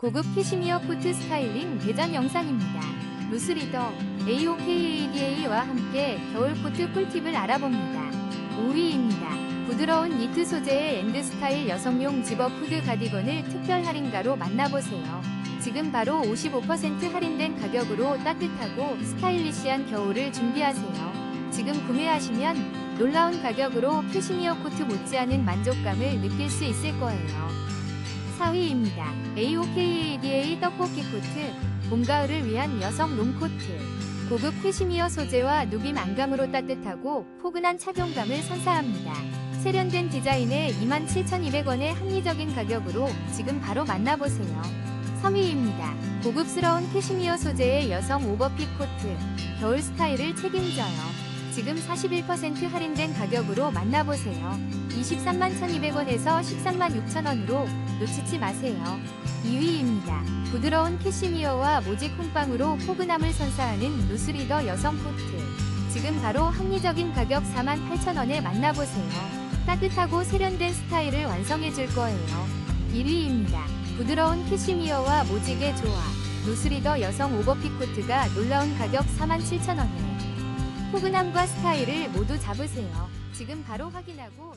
고급 캐시미어 코트 스타일링 대전 영상입니다. 루스리더 AOKADA와 함께 겨울 코트 꿀팁을 알아봅니다. 5위입니다. 부드러운 니트 소재의 엔드 스타일 여성용 집업 후드 가디건을 특별 할인가로 만나보세요. 지금 바로 55% 할인된 가격으로 따뜻하고 스타일리시한 겨울을 준비하세요. 지금 구매하시면 놀라운 가격으로 캐시미어 코트 못지않은 만족감을 느낄 수 있을 거예요. 4위입니다. AOKADA 떡볶이 코트, 봄, 가을을 위한 여성 롱코트. 고급 캐시미어 소재와 누빔 안감으로 따뜻하고 포근한 착용감을 선사합니다. 세련된 디자인에 27,200원의 합리적인 가격으로 지금 바로 만나보세요. 3위입니다. 고급스러운 캐시미어 소재의 여성 오버핏 코트, 겨울 스타일을 책임져요. 지금 41% 할인된 가격으로 만나보세요. 23만 1,200원에서 13만 6천원으로 놓치지 마세요. 2위입니다. 부드러운 캐시미어와 모직 홈빵으로 포근함을 선사하는 루스리더 여성 코트. 지금 바로 합리적인 가격 4만 8천원에 만나보세요. 따뜻하고 세련된 스타일을 완성해줄 거예요. 1위입니다. 부드러운 캐시미어와 모직의 조화. 루스리더 여성 오버핏 코트가 놀라운 가격 4만 7천원에 포근함과 스타일을 모두 잡으세요. 지금 바로 확인하고